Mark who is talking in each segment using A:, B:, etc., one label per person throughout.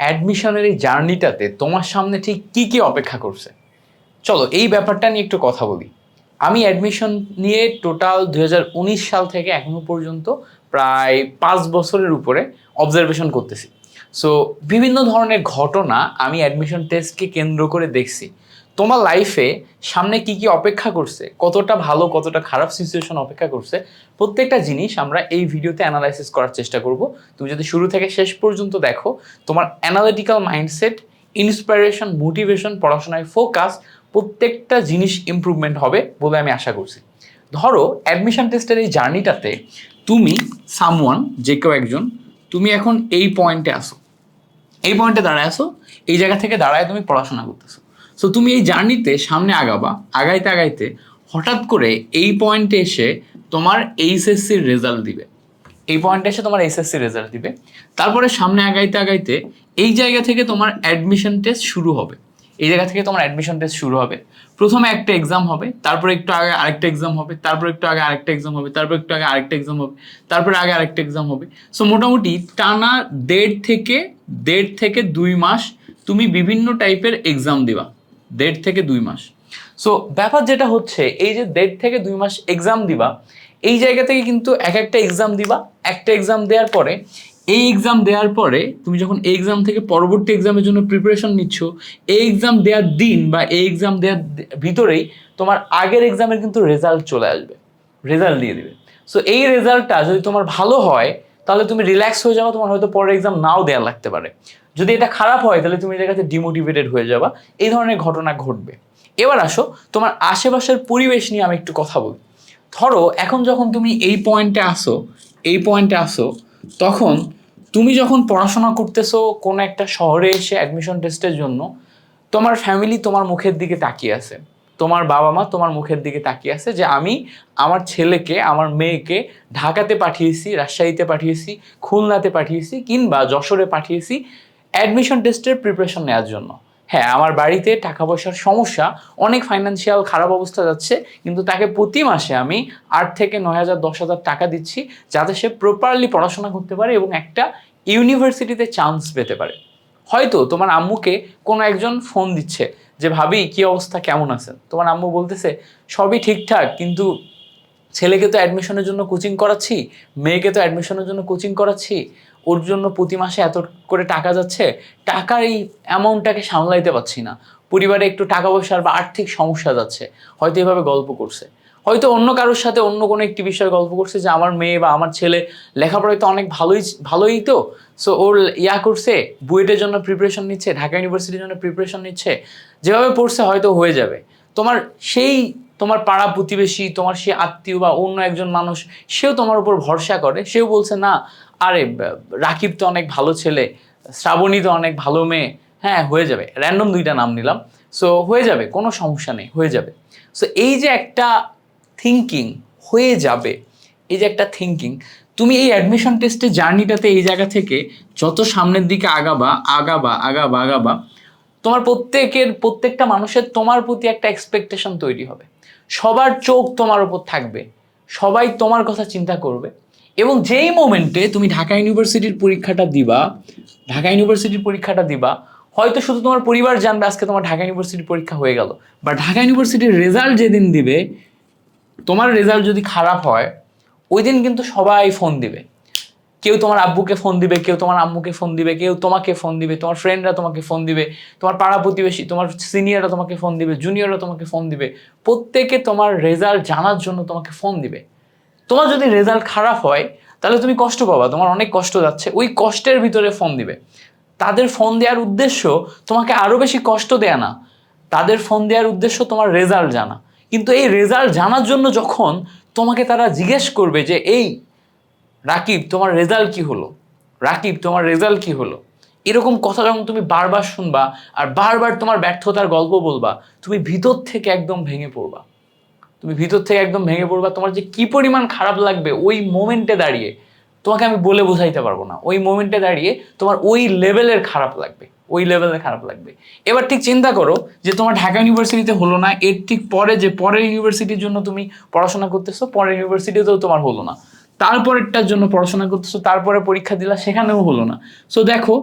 A: অ্যাডমিশনের এই জার্নিটাতে তোমার সামনে ঠিক কি কি অপেক্ষা করছে? চলো, এই ব্যাপারটা নিয়ে একটু কথা বলি। আমি অ্যাডমিশন নিয়ে টোটাল দু হাজার উনিশ সাল থেকে এখনও পর্যন্ত প্রায় পাঁচ বছরের উপরে অবজারভেশন করতেছি। সো বিভিন্ন ধরনের ঘটনা আমি অ্যাডমিশন টেস্টকে কেন্দ্র করে দেখছি। তোমার লাইফে সামনে কি কি অপেক্ষা করছে, কতটা ভালো, কতটা খারাপ সিচুয়েশন অপেক্ষা করছে, প্রত্যেকটা জিনিস আমরা এই ভিডিওতে অ্যানালাইসিস করার চেষ্টা করব। তুমি যদি শুরু থেকে শেষ পর্যন্ত দেখো, তোমার অ্যানালিটিক্যাল মাইন্ডসেট ইন্সপিরেশন মোটিভেশন পড়াশোনায় ফোকাস প্রত্যেকটা জিনিস ইমপ্রুভমেন্ট হবে বলে আমি আশা করছি। ধরো অ্যাডমিশন টেস্টের এই জার্নিটাতে তুমি সামওয়ান যে কেউ একজন, তুমি এখন এই পয়েন্টে আসো এই পয়েন্টে দাঁড়ায় আসো এই জায়গা থেকে দাঁড়ায় তুমি পড়াশোনা করতেছো। সো তুমি এই জার্নিতে সামনে আগাবা, আগাইতে আগাইতে হঠাৎ করে এই পয়েন্টে এসে তোমার এইচএসসির রেজাল্ট দিবে। এই পয়েন্টে এসে তোমার এইচএসসি রেজাল্ট দিবে। তারপরে সামনে আগাইতে আগাইতে এই জায়গা থেকে তোমার অ্যাডমিশন টেস্ট শুরু হবে। এই জায়গা থেকে তোমার অ্যাডমিশন টেস্ট শুরু হবে। প্রথমে একটা এক্সাম হবে, তারপর একটু আগে আরেকটা এক্সাম হবে, তারপর একটু আগে আরেকটা এক্সাম হবে, তারপর একটু আগে আরেকটা এক্সাম হবে, তারপরে আগে আরেকটা এক্সাম হবে। সো মোটামুটি টানা দেড় থেকে দেড় থেকে দুই মাস তুমি বিভিন্ন টাইপের এক্সাম দিবা। দেড় থেকে দুই মাস। সো ব্যাপার যেটা হচ্ছে, এই যে দেড় থেকে দুই মাস এক্সাম দিবা, এই জায়গা থেকে কিন্তু এক একটা এক্সাম দিবা, একটা এক্সাম দেওয়ার পরে, এই এক্সাম দেওয়ার পরে তুমি যখন এই এক্সাম থেকে পরবর্তী এক্সামের জন্য প্রিপারেশন নিচ্ছ, এই এক্সাম দেওয়ার দিন বা এই এক্সাম দেওয়ার ভিতরেই তোমার আগের এক্সামের কিন্তু রেজাল্ট চলে আসবে। রেজাল্ট দিয়ে দিবে। সো এই রেজাল্টটা যদি তোমার ভালো হয় তাহলে তুমি রিল্যাক্স হয়ে যাও তোমার হয়তো পরের এক্সাম নাও দেওয়া লাগতে পারে। যদি এটা খারাপ হয়, তাহলে তুমি এই কাছে ডিমোটিভেটেড হয়ে যাবা। এই ধরনের ঘটনা ঘটবে। এবার আসো, তোমার আশেপাশের পরিবেশ নিয়ে আমি একটু কথা বলি। ধরো, এখন যখন তুমি এই পয়েন্টে আসো, এই পয়েন্টে আসো, তখন তুমি যখন পড়াশোনা করতেছো কোনো একটা শহরে এসে অ্যাডমিশন টেস্টের জন্য, তোমার ফ্যামিলি তোমার মুখের দিকে তাকিয়ে আছে। তোমার বাবা মা তোমার মুখের দিকে তাকিয়ে আছে যে আমি আমার ছেলেকে, আমার মেয়েকে ঢাকাতে পাঠিয়েছি, রাজশাহীতে পাঠিয়েছি, খুলনাতে পাঠিয়েছি কিংবা যশোরে পাঠিয়েছি অ্যাডমিশন টেস্টের প্রিপারেশন নেওয়ার জন্য। হ্যাঁ আমার বাড়িতে টাকা পয়সার সমস্যা, অনেক ফাইন্যান্সিয়াল খারাপ অবস্থা যাচ্ছে, কিন্তু তাকে প্রতি মাসে আমি আট থেকে নয় হাজার, দশ হাজার টাকা দিচ্ছি যাতে সে প্রপারলি পড়াশোনা করতে পারে এবং একটা ইউনিভার্সিটিতে চান্স পেতে পারে। হয়তো তোমার আম্মুকে কোনো একজন ফোন দিচ্ছে যে, ভাবি, কি অবস্থা? কেমন আছেন? তোমার আম্মু বলতেছে, সবই ঠিকঠাক, কিন্তু ছেলেকে তো অ্যাডমিশনের জন্য কোচিং করাচ্ছি, মেয়েকে তো অ্যাডমিশনের জন্য কোচিং করাচ্ছি, ওর জন্য প্রতি মাসে এত করে টাকা যাচ্ছে, টাকার এই অ্যামাউন্টটাকে সামলাইতে পারছি না। পরিবারে একটু টাকা পয়সার বা আর্থিক সমস্যা যাচ্ছে, হয়তো এভাবে গল্প করছে। হয়তো অন্য কারোর সাথে অন্য কোনো একটি বিষয়ে গল্প করছে যে আমার মেয়ে বা আমার ছেলে লেখাপড়ায় তো অনেক ভালোই ভালোই তো। সো ওর ইয়া করছে, বুয়েটের জন্য প্রিপারেশন নিচ্ছে, ঢাকা ইউনিভার্সিটির জন্য প্রিপারেশন নিচ্ছে। যেভাবে পড়ছে হয়তো হয়ে যাবে। তোমার সেই, তোমার পাড়া প্রতিবেশী, তোমার সে আত্মীয় বা অন্য একজন মানুষ, সেও তোমার উপর ভরসা করে। সেও বলছে, না, আরে রাকিব তো অনেক ভালো ছেলে, শ্রাবণী তো অনেক ভালো মেয়ে। হ্যাঁ হয়ে যাবে। র্যান্ডম দুইটা নাম নিলাম। সো হয়ে যাবে, কোনো সমস্যা নেই, হয়ে যাবে। সো এই যে একটা থিঙ্কিং হয়ে যাবে। এই যে একটা থিঙ্কিং তুমি এই অ্যাডমিশন টেস্টের জার্নিটাতে এই জায়গা থেকে যত সামনের দিকে আগাবা আগাবা আগাবা আগাবা, তোমার প্রত্যেকের, প্রত্যেকটা মানুষের তোমার প্রতি একটা এক্সপেকটেশন তৈরি হবে। সবার চোখ তোমার উপর থাকবে। সবাই তোমার কথা চিন্তা করবে। এবং যেই মোমেন্টে তুমি ঢাকা ইউনিভার্সিটির পরীক্ষাটা দিবা, ঢাকা ইউনিভার্সিটির পরীক্ষাটা দিবা, হয়তো শুধু তোমার পরিবার জানবে আজকে তোমার ঢাকা ইউনিভার্সিটির পরীক্ষা হয়ে গেল। বা ঢাকা ইউনিভার্সিটির রেজাল্ট যেদিন দিবে তোমার রেজাল্ট যদি খারাপ হয় ওই দিন কিন্তু সবাই ফোন দিবে। কেউ তোমার আব্বুকে ফোন দিবে, কেউ তোমার আম্মুকে ফোন দিবে, কেউ তোমাকে ফোন দিবে, তোমার ফ্রেন্ডরা তোমাকে ফোন দিবে, তোমার পাড়া প্রতিবেশী, তোমার সিনিয়ররা তোমাকে ফোন দিবে জুনিয়ররা তোমাকে ফোন দিবে, প্রত্যেকে তোমার রেজাল্ট জানার জন্য তোমাকে ফোন দিবে। তোমার যদি রেজাল্ট খারাপ হয়, তাহলে তুমি কষ্ট পাবা, তোমার অনেক কষ্ট যাচ্ছে, ওই কষ্টের ভিতরে ফোন দিবে। তাদের ফোন দেওয়ার উদ্দেশ্য তোমাকে আরও বেশি কষ্ট দেয়া না। তাদের ফোন দেওয়ার উদ্দেশ্য তোমার রেজাল্ট জানা। কিন্তু এই রেজাল্ট জানার জন্য যখন তোমাকে তারা জিজ্ঞেস করবে যে, এই রাকিব, তোমার রেজাল্ট কি হলো? রাকিব, তোমার রেজাল্ট কি হলো? এরকম কথা যখন তুমি বারবার শুনবা আর বারবার তোমার ব্যর্থতার গল্প বলবা, তুমি ভিতর থেকে একদম ভেঙে পড়বা। তুমি ভিতর থেকে একদম ভেঙে পড়বা, তোমার যে কি পরিমাণ খারাপ লাগবে ওই মোমেন্টে দাঁড়িয়ে তোমাকে আমি বলে বোঝাইতে পারব না। ওই মোমেন্টে দাঁড়িয়ে তোমার ওই লেভেলের খারাপ লাগবে। ওই লেভেলে খারাপ লাগবে। এবার ঠিক চিন্তা করো যে তোমার ঢাকা ইউনিভার্সিটিতে হলো না, এর ঠিক পরে যে পরের ইউনিভার্সিটির জন্য তুমি পড়াশোনা করতেছো, পরের ইউনিভার্সিটিতেও তোমার হলো না। তারপরেরটার জন্য পড়াশোনা করতেছো, তারপরে পরীক্ষা দিলা, সেখানেও হলো না। সো দেখো,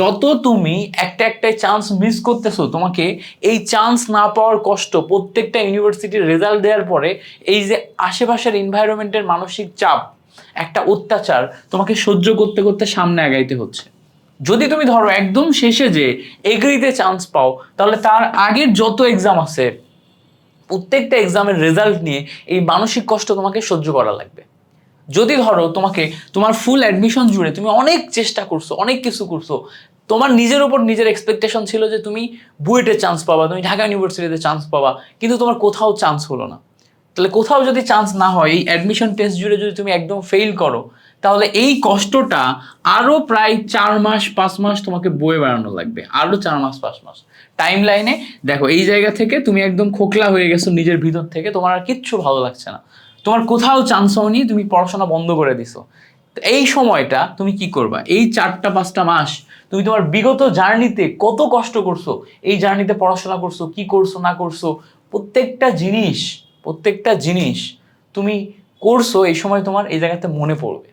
A: যত তুমি একটা একটা চান্স মিস করতেছো, তোমাকে এই চান্স না পাওয়ার কষ্ট প্রত্যেকটা ইউনিভার্সিটির রেজাল্ট দেওয়ার পরে এই যে আশেপাশের এনভায়রনমেন্টের মানসিক চাপ, একটা অত্যাচার তোমাকে সহ্য করতে করতে সামনে আগাইতে হচ্ছে। যদি তুমি ধরো একদম শেষে যে এগ্রিতে চান্স পাও, তাহলে তার আগের যত এক্সাম আছে, প্রত্যেকটা এক্সামের রেজাল্ট নিয়ে এই মানসিক কষ্ট তোমাকে সহ্য করা লাগবে। যদি ধরো তোমাকে, তোমার ফুল অ্যাডমিশন জুড়ে তুমি অনেক চেষ্টা করছ, অনেক কিছু করছ, তোমার নিজের ওপর নিজের এক্সপেকটেশন ছিল যে তুমি বুয়েটে চান্স পাবা, তুমি ঢাকা ইউনিভার্সিটিতে চান্স পাবা, কিন্তু তোমার কোথাও চান্স হলো না। তাহলে কোথাও যদি চান্স না হয়, এই অ্যাডমিশন টেস্ট জুড়ে যদি তুমি একদম ফেল করো তাহলে এই কষ্টটা আরও প্রায় চার মাস, পাঁচ মাস তোমাকে বয়ে বেড়ানো লাগবে। আরও চার মাস, পাঁচ মাস। টাইম লাইনে দেখো, এই জায়গা থেকে তুমি একদম খোকলা হয়ে গেছো নিজের ভিতর থেকে, তোমার আর কিচ্ছু ভালো লাগছে না। তোমার কোথাও চান্স হয়নি, তুমি পড়াশোনা বন্ধ করে দিছো। এই সময়টা তুমি কি করবা? এই চারটা, পাঁচটা মাস তুমি তোমার বিগত জার্নিতে কত কষ্ট করছ? এই জার্নিতে পড়াশোনা করছ, কি করছ, না করছ? প্রত্যেকটা জিনিস প্রত্যেকটা জিনিস তুমি করছ, এই সময় তোমার এই জায়গাতে মনে পড়বে।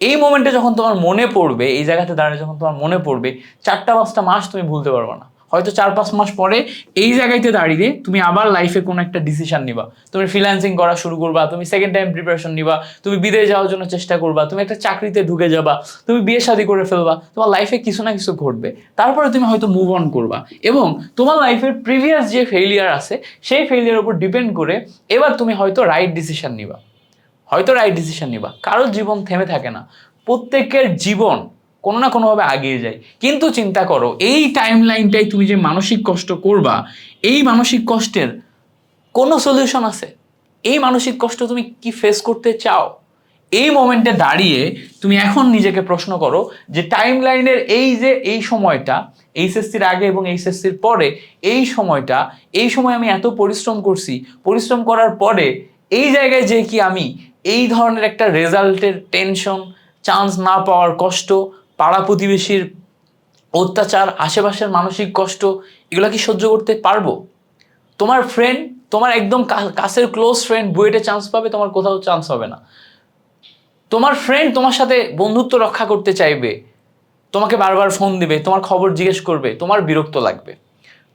A: এই মোমেন্টে যখন তোমার মনে পড়বে, এই জায়গাতে দাঁড়িয়ে যখন তোমার মনে পড়বে, চারটা পাঁচটা মাস তুমি ভুলতে পারবে না। হয়তো চার পাঁচ মাস পরে এই জায়গাতে দাঁড়িয়ে তুমি আবার লাইফে কোনো একটা ডিসিশন নিবা। তুমি ফ্রিল্যান্সিং করা শুরু করবা, তুমি সেকেন্ড টাইম প্রিপারেশন নিবা, তুমি বিদেশ যাওয়ার জন্য চেষ্টা করবা, তুমি একটা চাকরিতে ঢুকে যাবা, তুমি বিয়ে শাদী করে ফেলবা, তোমার লাইফে কিছু না কিছু ঘটবে। তারপরে তুমি হয়তো মুভ অন করবা। এবং তোমার লাইফের প্রিভিয়াস যে ফেলিয়ার আছে, সেই ফেলিয়ার উপর ডিপেন্ড করে এবার তুমি হয়তো রাইট ডিসিশন নিবা। হয়তো রাইট ডিসিশন নিবা। কারোর জীবন থেমে থাকে না। প্রত্যেকের জীবন কোনো না কোনোভাবে আগিয়ে যায়। কিন্তু চিন্তা করো, এই টাইম লাইনটাই তুমি যে মানসিক কষ্ট করবা, এই মানসিক কষ্টের কোনো সলিউশন আছে? এই মানসিক কষ্ট তুমি কি ফেস করতে চাও? এই মোমেন্টে দাঁড়িয়ে তুমি এখন নিজেকে প্রশ্ন করো যে টাইম লাইনের এই যে এই সময়টা, এইচএসসির আগে এবং এইচএসসির পরে, এই সময়টা, এই সময় আমি এত পরিশ্রম করছি, পরিশ্রম করার পরে এই জায়গায় যে কি আমি এই ধরনের একটা রেজাল্টের টেনশন, চান্স না পাওয়ার কষ্ট, পাড়া প্রতিবেশীর অত্যাচার, আশেপাশের মানসিক কষ্ট, এগুলো কি সহ্য করতে পারব? তোমার ফ্রেন্ড তোমার একদম কাছের ক্লোজ ফ্রেন্ড বুয়েটে চান্স পাবে, তোমার কোথাও চান্স হবে না। তোমার ফ্রেন্ড তোমার সাথে বন্ধুত্ব রক্ষা করতে চাইবে, তোমাকে বারবার ফোন দিবে, তোমার খবর জিজ্ঞেস করবে, তোমার বিরক্ত লাগবে।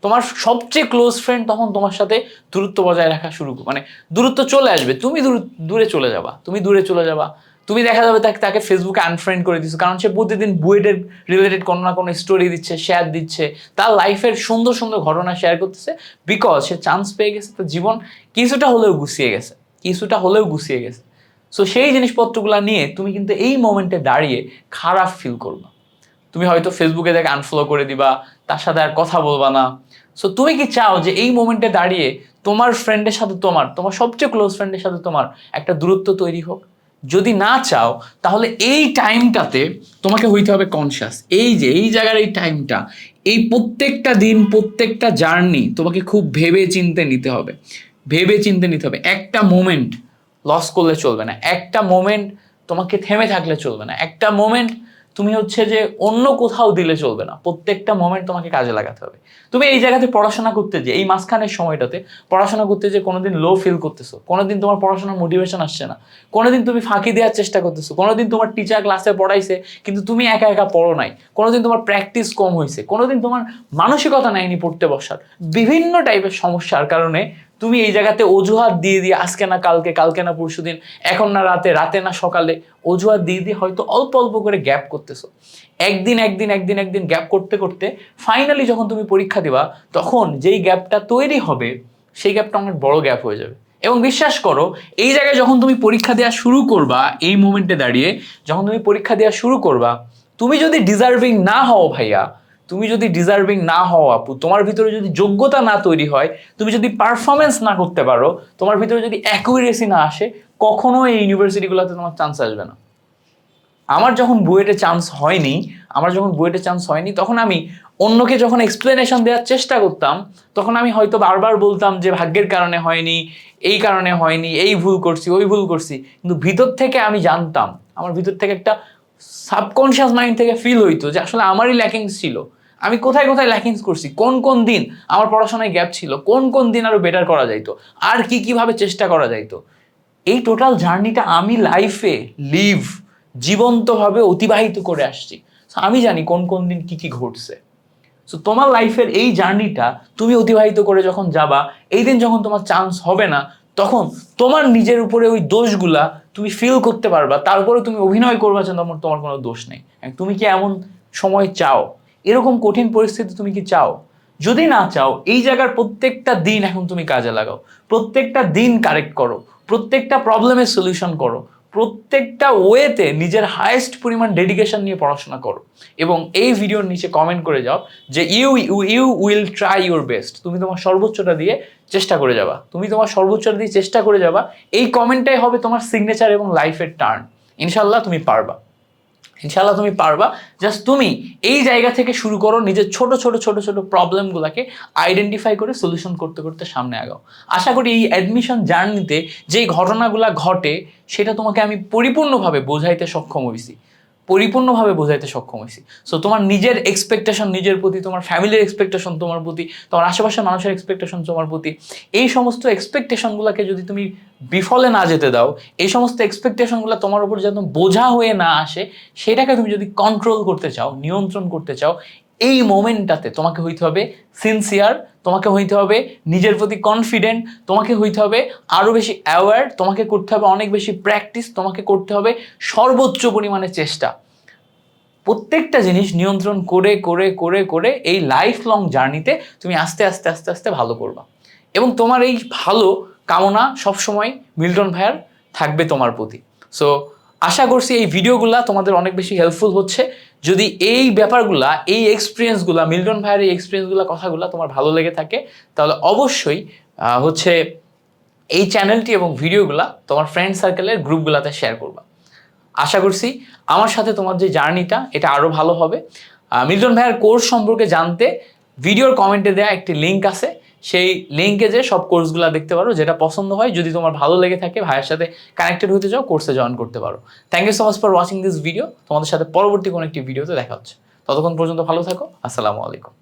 A: তোমার সবচেয়ে ক্লোজ ফ্রেন্ড তখন তোমার সাথে দূরত্ব বজায় রাখা শুরু মানে দূরত্ব চলে আসবে। তুমি দূর- চলে যাবা। তুমি দূরে চলে যাবা। তুমি দেখা যাবে তাকে তাকে ফেসবুকে আনফ্রেন্ড করে দিচ্ছ কারণ সে প্রতিদিন বুয়েটের রিলেটেড কোনো না কোনো স্টোরি দিচ্ছে শেয়ার দিচ্ছে। তার লাইফের সুন্দর সুন্দর ঘটনা শেয়ার করতেছে বিকজ সে চান্স পেয়ে গেছে, তার জীবন কিছুটা হলেও গুছিয়ে গেছে। কিছুটা হলেও গুছিয়ে গেছে। সো সেই জিনিসপত্রগুলো নিয়ে তুমি কিন্তু এই মোমেন্টে দাঁড়িয়ে খারাপ ফিল করবা তুমি হয়তো ফেসবুকে দেখে আনফলো করে দিবা, তার সাথে আর কথা বলবা না। সো তুমি কি চাও যে এই মোমেন্টে দাঁড়িয়ে তোমার ফ্রেন্ডের সাথে তোমার তোমার সবচেয়ে ক্লোজ ফ্রেন্ডের সাথে তোমার একটা দূরত্ব তৈরি হোক? যদি না চাও, তাহলে এই টাইমটাতে তোমাকে হইতে হবে কনসিয়াস এই যে, এই জায়গার এই টাইমটা এই প্রত্যেকটা দিন, প্রত্যেকটা জার্নি তোমাকে খুব ভেবে চিনতে নিতে হবে। ভেবে চিনতে নিতে হবে। একটা মোমেন্ট লস করলে চলবে না। একটা মোমেন্ট তোমাকে থেমে থাকলে চলবে না। একটা মোমেন্ট তুমি হচ্ছে যে অন্য কোথাও দিলে চলবে না। প্রত্যেকটা মোমেন্ট তোমাকে কাজে লাগাতে হবে। তুমি এই জায়গাতে পড়াশোনা করতে যে, এই মাঝখানের সময়টাতে পড়াশোনা করতে যে, কোনোদিন লো ফিল করতেছো, কোনোদিন তোমার পড়াশোনার মোটিভেশন আসছে না, কোনোদিন তুমি ফাঁকি দেওয়ার চেষ্টা করতেছো, কোনোদিন তোমার টিচার ক্লাসে পড়াইছে, কিন্তু তুমি একা একা পড়ো নাই, কোনোদিন তোমার প্র্যাকটিস কম হয়েছে কোনোদিন তোমার মানসিকতা নেয়নি পড়তে বসার। বিভিন্ন টাইপের সমস্যার কারণে তুমি এই জায়গাতে অজুহাত দিয়ে দিয়ে আজকে না কালকে কালকে না পরশু দিন, এখন না রাতে রাতে না সকালে অজুহাত দিয়ে দিয়ে হয়তো অল্প অল্প করে গ্যাপ করতেছো। একদিন একদিন একদিন একদিন গ্যাপ করতে করতে ফাইনালি যখন তুমি পরীক্ষা দিবা, তখন যেই গ্যাপটা তৈরি হবে, সেই গ্যাপটা অনেক বড় গ্যাপ হয়ে যাবে। এবং বিশ্বাস করো, এই জায়গায় যখন তুমি পরীক্ষা দেওয়া শুরু করবা, এই মোমেন্টে দাঁড়িয়ে যখন তুমি পরীক্ষা দেওয়া শুরু করবা, তুমি যদি ডিজার্ভিং না হও ভাইয়া তুমি যদি ডিজার্ভিং না হও আপু, তোমার ভিতরে যদি যোগ্যতা না তৈরি হয়, তুমি যদি পারফরমেন্স না করতে পারো, তোমার ভিতরে যদি অ্যাকুরেসি না আসে, কখনো এই ইউনিভার্সিটিগুলোতে তোমার চান্স আসবে না। আমার যখন বুয়েটে চান্স হয়নি, আমার যখন বুয়েটে চান্স হয়নি, তখন আমি অন্যকে যখন এক্সপ্লেনেশন দেওয়ার চেষ্টা করতাম, তখন আমি হয়তো বারবার বলতাম যে ভাগ্যের কারণে হয়নি, এই কারণে হয়নি, এই ভুল করছি, ওই ভুল করছি। কিন্তু ভিতর থেকে আমি জানতাম, আমার ভিতর থেকে একটা সাবকনশিয়াস মাইন্ড থেকে ফিল হইতো যে আসলে আমারই ল্যাকিংস ছিল। আমি কোথায় কোথায় ল্যাকিংস করছি? কোন কোন দিন আমার পড়াশোনায় গ্যাপ ছিল? কোন কোন দিন আরও বেটার করা যাইতো? আর কি কীভাবে চেষ্টা করা যাইতো? এই টোটাল জার্নিটা আমি লাইফে লিভ জীবন্তভাবে অতিবাহিত করে আসছি। আমি জানি কোন কোন দিন কি কি ঘটছে। সো তোমার লাইফের এই জার্নিটা তুমি অতিবাহিত করে যখন যাবা, এই দিন যখন তোমার চান্স হবে না তখন তোমার নিজের উপরে ওই দোষগুলা তুমি ফিল করতে পারবা তারপরে তুমি অভিনয় করবা যে তোমার তোমার কোনো দোষ নেই। তুমি কি এমন সময় চাও? এরকম কঠিন পরিস্থিতি তুমি কি চাও? যদি না চাও, এই জায়গার প্রত্যেকটা দিন এখন তুমি কাজে লাগাও। প্রত্যেকটা দিন কারেক্ট করো। প্রত্যেকটা প্রবলেমের সলিউশন করো। প্রত্যেকটা ওয়েতে নিজের হায়েস্ট পরিমাণ ডেডিকেশন নিয়ে পড়াশোনা করো। এবং এই ভিডিওর নিচে কমেন্ট করে যাও যে you you you will try your best তুমি তোমার সর্বোচ্চটা দিয়ে চেষ্টা করে যাবা। তুমি তোমার সর্বোচ্চটা দিয়ে চেষ্টা করে যাবা। এই কমেন্টটাই হবে তোমার সিগনেচার এবং লাইফের টার্ন ইনশাল্লাহ তুমি পারবা। ইনশাল্লাহ তুমি পারবা। জাস্ট তুমি এই জায়গা থেকে শুরু করো, নিজের ছোট ছোট ছোট ছোট প্রবলেমগুলোকে আইডেন্টিফাই করে সলিউশন করতে করতে সামনে আগাও। আশা করি এই অ্যাডমিশন জার্নিতে যেই ঘটনাগুলো ঘটে, সেটা তোমাকে আমি পরিপূর্ণভাবে বোঝাইতে সক্ষম হয়েছি পরিপূর্ণভাবে বোঝাইতে সক্ষম হয়েছি সো তোমার নিজের এক্সপেকটেশন নিজের প্রতি, তোমার ফ্যামিলির এক্সপেকটেশন তোমার প্রতি, তোমার আশেপাশের মানুষের এক্সপেকটেশন তোমার প্রতি, এই সমস্ত এক্সপেকটেশনগুলোকে যদি তুমি বিফলে না যেতে দাও, এই সমস্ত এক্সপেকটেশনগুলো তোমার উপর যেন বোঝা হয়ে না আসে, সেটাকে তুমি যদি কন্ট্রোল করতে চাও, নিয়ন্ত্রণ করতে চাও এই মোমেন্টটাতে তোমাকে হইতে হবে সিনসিয়ার তোমাকে হইতে হবে নিজের প্রতি কনফিডেন্ট তোমাকে হইতে হবে আরও বেশি অ্যাওয়ার তোমাকে করতে হবে অনেক বেশি প্র্যাকটিস তোমাকে করতে হবে সর্বোচ্চ পরিমাণে চেষ্টা। প্রত্যেকটা জিনিস নিয়ন্ত্রণ করে করে করে করে এই লাইফ লং জার্নিতে তুমি আস্তে আস্তে আস্তে আস্তে ভালো করবা। এবং তোমার এই ভালো কামনা সবসময় মিল্টন ভাইয়ার থাকবে তোমার প্রতি। সো আশা করছি এই ভিডিওগুলো তোমাদের অনেক বেশি হেল্পফুল হচ্ছে। যদি এই ব্যাপারগুলা, এই এক্সপিরিয়েন্সগুলা মিল্টন ভাইয়ের এই এক্সপিরিয়েন্সগুলা কথাগুলো তোমার ভালো লেগে থাকে, তাহলে অবশ্যই হচ্ছে এই চ্যানেলটি এবং ভিডিওগুলা তোমার ফ্রেন্ড সার্কেলের গ্রুপগুলোতে শেয়ার করবা। আশা করছি আমার সাথে তোমার যে জার্নিটা এটা আরও ভালো হবে। মিল্টন ভাইয়ের কোর্স সম্পর্কে জানতে ভিডিওর কমেন্টে দেওয়া একটি লিঙ্ক আছে। সেই লিঙ্কে যে সব কোর্সগুলো দেখতে পারো, যেটা পছন্দ হয়, যদি তোমার ভালো লেগে থাকে, ভাইয়ের সাথে কানেক্টেড হতে চাও কোর্সে জয়েন করতে পারো। Thank you so much for watching this video তোমাদের সাথে পরবর্তী কোনো একটি ভিডিওতে দেখা হচ্ছে। ততক্ষণ পর্যন্ত ভালো থাকো। আসসালামু আলাইকুম।